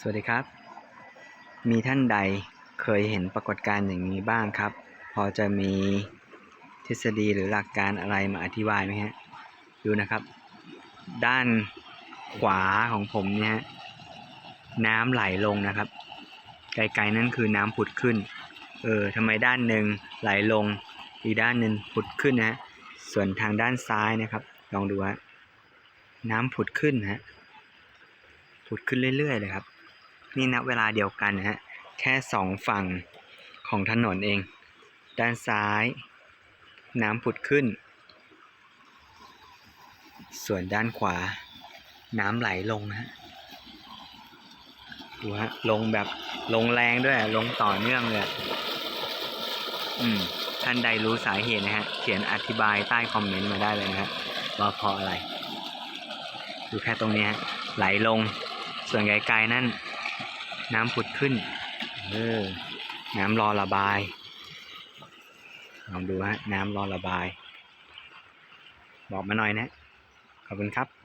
สวัสดีครับ มีท่านใดเคยเห็นปรากฏการณ์อย่างนี้บ้างครับ พอจะมีทฤษฎีหรือหลักการอะไรมาอธิบายไหมฮะ ดูนะครับ ด้านขวาของผมเนี่ยฮะน้ำไหลลงนะครับ ไกลๆนั่นคือน้ำผุดขึ้น เออทำไมด้านหนึ่งไหลลง อีกด้านหนึ่งผุดขึ้นนะฮะส่วนทางด้านซ้ายนะครับ ลองดูฮะน้ำผุดขึ้นนะฮะผุดขึ้นเรื่อยๆเลยครับ นี่ณเวลาเดียวกันนะฮะ แค่สองฝั่งของถนนเอง ด้านซ้าย น้ำผุดขึ้น ส่วนด้านขวา น้ำไหลลงนะฮะดูฮะลงแบบลงแรงด้วยลงต่อเนื่องเลยอืมท่านใดรู้สาเหตุนะฮะ เขียนอธิบายใต้คอมเมนต์มาได้เลยนะฮะว่าเพราะอะไร ดูแค่ตรงนี้ฮะไหลลงส่วนไกลๆนั่น น้ำผุดขึ้น เออ น้ำรอระบาย ลองดูฮะ น้ำรอระบาย บอกมาหน่อยนะ ขอบคุณครับ